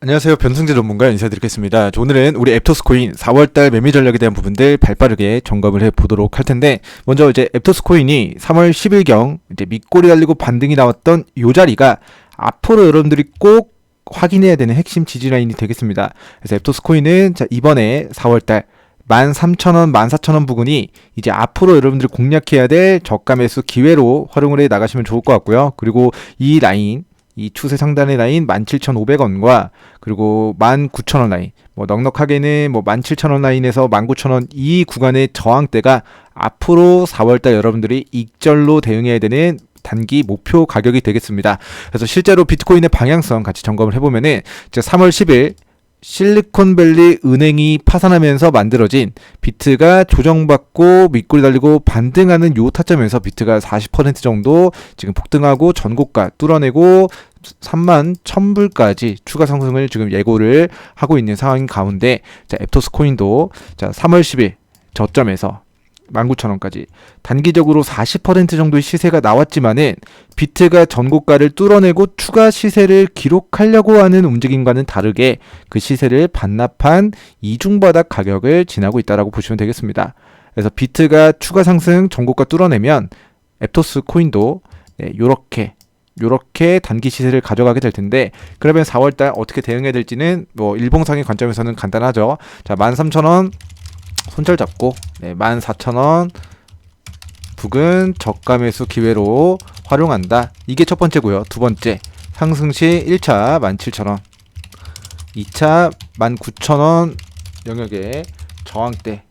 안녕하세요. 변승재 전문가 인사드리겠습니다. 오늘은 우리 앱토스 코인 4월달 매매 전략에 대한 부분들 발빠르게 점검을 해 보도록 할 텐데, 먼저 이제 앱토스 코인이 3월 10일경 이제 밑꼬리 달리고 반등이 나왔던 요 자리가 앞으로 여러분들이 꼭 확인해야 되는 핵심 지지 라인이 되겠습니다. 그래서 앱토스 코인은 자, 이번에 4월달 13,000원, 14,000원 부근이 이제 앞으로 여러분들이 공략해야 될 저가 매수 기회로 활용을 해 나가시면 좋을 것 같고요. 그리고 이 라인 이 추세 상단의 라인 17,500원과 그리고 19,000원 라인 뭐 넉넉하게는 뭐 17,000원 라인에서 19,000원 이 구간의 저항대가 앞으로 4월달 여러분들이 익절로 대응해야 되는 단기 목표 가격이 되겠습니다. 그래서 실제로 비트코인의 방향성 같이 점검을 해보면은 제 3월 10일 실리콘밸리 은행이 파산하면서 만들어진 비트가 조정받고 밑골이 달리고 반등하는 요 타점에서 비트가 40% 정도 지금 폭등하고 전고가 뚫어내고 3만 1000불까지 추가 상승을 지금 예고를 하고 있는 상황인 가운데 자, 앱토스 코인도 자, 3월 10일 저점에서 19,000원까지 단기적으로 40% 정도의 시세가 나왔지만은 비트가 전고가를 뚫어내고 추가 시세를 기록하려고 하는 움직임과는 다르게 그 시세를 반납한 이중바닥 가격을 지나고 있다라고 보시면 되겠습니다. 그래서 비트가 추가 상승 전고가 뚫어내면 앱토스 코인도 네, 요렇게 요렇게 단기 시세를 가져가게 될 텐데 그러면 4월달 어떻게 대응해야 될지는 뭐 일봉상의 관점에서는 간단하죠. 자, 13,000원 손절 잡고 네, 14,000원 북은 저가 매수 기회로 활용한다. 이게 첫 번째고요. 두 번째 상승 시 1차 17,000원 2차 19,000원 영역의 저항대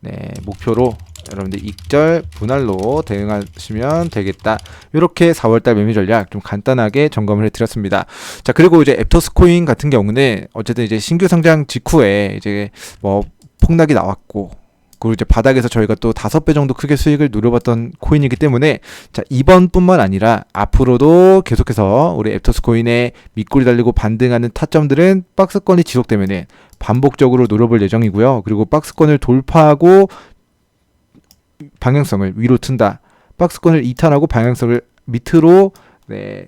네, 목표로 여러분들 익절 분할로 대응하시면 되겠다. 이렇게 4월달 매매 전략 좀 간단하게 점검을 해드렸습니다. 자 그리고 이제 앱토스 코인 같은 경우는 어쨌든 이제 신규 상장 직후에 이제 뭐 폭락이 나왔고 그리고 이제 바닥에서 저희가 또 다섯 배 정도 크게 수익을 누려봤던 코인이기 때문에 자 이번뿐만 아니라 앞으로도 계속해서 우리 앱토스 코인의 밑골이 달리고 반등하는 타점들은 박스권이 지속되면은 반복적으로 노려볼 예정이고요. 그리고 박스권을 돌파하고 방향성을 위로 튼다. 박스권을 이탈하고 방향성을 밑으로 네,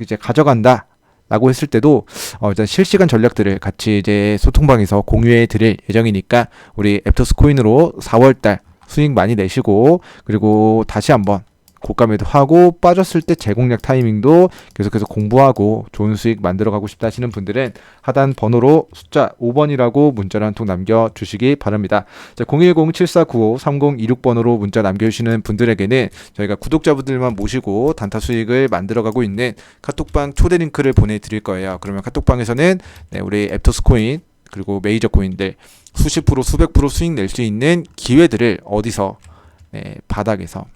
이제 가져간다. 라고 했을 때도 어 일단 실시간 전략들을 같이 이제 소통방에서 공유해 드릴 예정이니까 우리 앱토스 코인으로 4월달 수익 많이 내시고 그리고 다시 한번 고가 매도 하고 빠졌을 때 재공략 타이밍도 계속해서 공부하고 좋은 수익 만들어 가고 싶다 하시는 분들은 하단 번호로 숫자 5번이라고 문자를 한 통 남겨 주시기 바랍니다. 자, 010-7495-3026번으로 문자 남겨 주시는 분들에게는 저희가 구독자분들만 모시고 단타 수익을 만들어 가고 있는 카톡방 초대 링크를 보내 드릴 거예요. 그러면 카톡방에서는 네, 우리 앱토스 코인 그리고 메이저 코인들 수십 프로 수백 프로 수익 낼 수 있는 기회들을 어디서 네, 바닥에서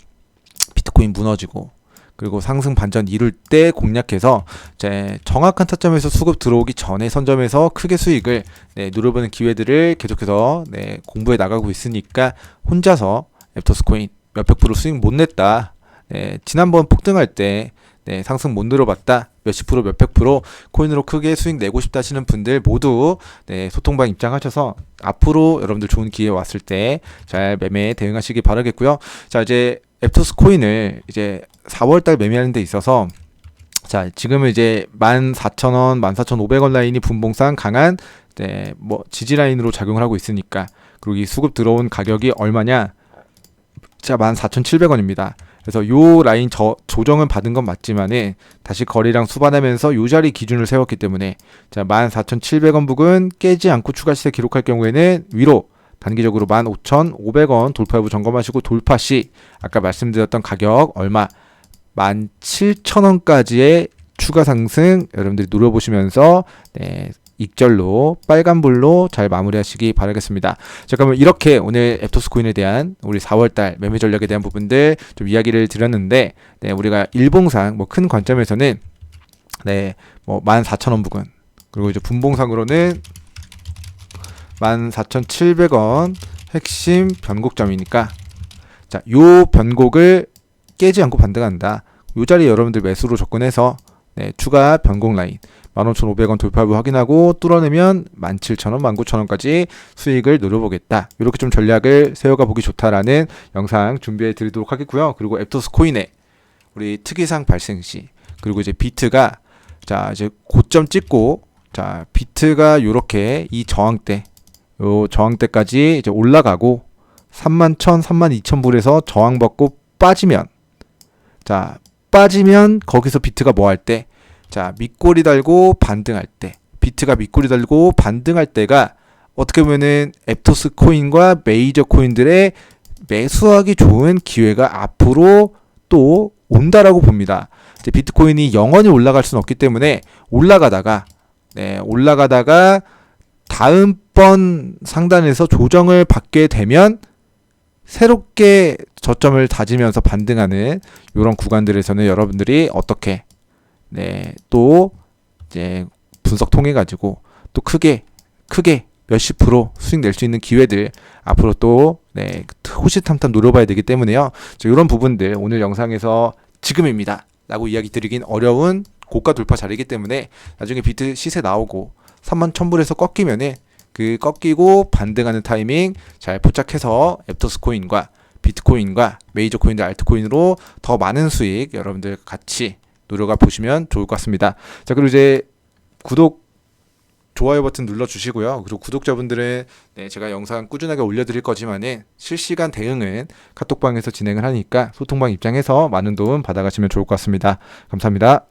비트코인 무너지고 그리고 상승 반전 이룰 때 공략해서 이제 정확한 타점에서 수급 들어오기 전에 선점해서 크게 수익을 네, 누려보는 기회들을 계속해서 네, 공부해 나가고 있으니까 혼자서 앱토스 코인 몇백 프로 수익 못 냈다. 네, 지난번 폭등할 때 네, 상승 못 늘어봤다. 몇십 프로, 몇백 프로 코인으로 크게 수익 내고 싶다 하시는 분들 모두 네, 소통방 입장하셔서 앞으로 여러분들 좋은 기회 왔을 때 잘 매매 대응하시기 바라겠고요. 자, 이제 앱토스 코인을 이제 4월달 매매하는 데 있어서 자 지금은 이제 14,000원, 14,500원 라인이 분봉상 강한 네, 뭐 지지 라인으로 작용을 하고 있으니까 그리고 이 수급 들어온 가격이 얼마냐? 자 14,700원입니다. 그래서 요 라인 저, 조정은 받은 건 맞지만은 다시 거래량 수반하면서 요 자리 기준을 세웠기 때문에 자 14,700원 부근 깨지 않고 추가 시세 기록할 경우에는 위로 단기적으로 15,500원 돌파 여부 점검하시고 돌파 시 아까 말씀드렸던 가격 얼마 17,000원까지의 추가 상승 여러분들이 노려보시면서 네, 익절로 빨간불로 잘 마무리하시기 바라겠습니다. 자 그러면 이렇게 오늘 앱토스 코인에 대한 우리 4월달 매매 전략에 대한 부분들 좀 이야기를 드렸는데 네, 우리가 일봉상 뭐 큰 관점에서는 네, 뭐 14,000원 부근 그리고 이제 분봉상으로는 14,700원 핵심 변곡점이니까 자, 요 변곡을 깨지 않고 반등한다. 요 자리에 여러분들 매수로 접근해서 네, 추가 변곡 라인 15,500원 돌파부 확인하고 뚫어내면 17,000원, 19,000원까지 수익을 누려보겠다. 이렇게 좀 전략을 세워가 보기 좋다라는 영상 준비해 드리도록 하겠고요. 그리고 앱토스 코인에 우리 특이상 발생 시 그리고 이제 비트가 자 이제 고점 찍고 자, 비트가 요렇게 이 저항대, 요 저항대까지 이제 올라가고 3만 1천, 3만 2천 불에서 저항 받고 빠지면 자, 빠지면 거기서 비트가 뭐 할 때? 자, 밑꼬리 달고 반등할 때. 비트가 밑꼬리 달고 반등할 때가 어떻게 보면은 앱토스 코인과 메이저 코인들의 매수하기 좋은 기회가 앞으로 또 온다라고 봅니다. 이제 비트코인이 영원히 올라갈 수는 없기 때문에 올라가다가 네, 올라가다가 다음 번 상단에서 조정을 받게 되면 새롭게 저점을 다지면서 반등하는 이런 구간들에서는 여러분들이 어떻게 네, 또 이제 분석 통해 가지고 또 크게 크게 몇십 프로 수익 낼 수 있는 기회들 앞으로 또 네, 호시탐탐 노려봐야 되기 때문에요. 이런 부분들 오늘 영상에서 지금입니다. 라고 이야기 드리긴 어려운 고가 돌파 자리이기 때문에 나중에 비트 시세 나오고 3만 1000불에서 꺾이면은 그 꺾이고 반등하는 타이밍 잘 포착해서 앱토스 코인과 비트코인과 메이저 코인들 알트코인으로 더 많은 수익 여러분들 같이 노려가 보시면 좋을 것 같습니다. 자, 그리고 이제 구독 좋아요 버튼 눌러 주시고요. 그리고 구독자분들은 네, 제가 영상 꾸준하게 올려 드릴 거지만은 실시간 대응은 카톡방에서 진행을 하니까 소통방 입장에서 많은 도움 받아 가시면 좋을 것 같습니다. 감사합니다.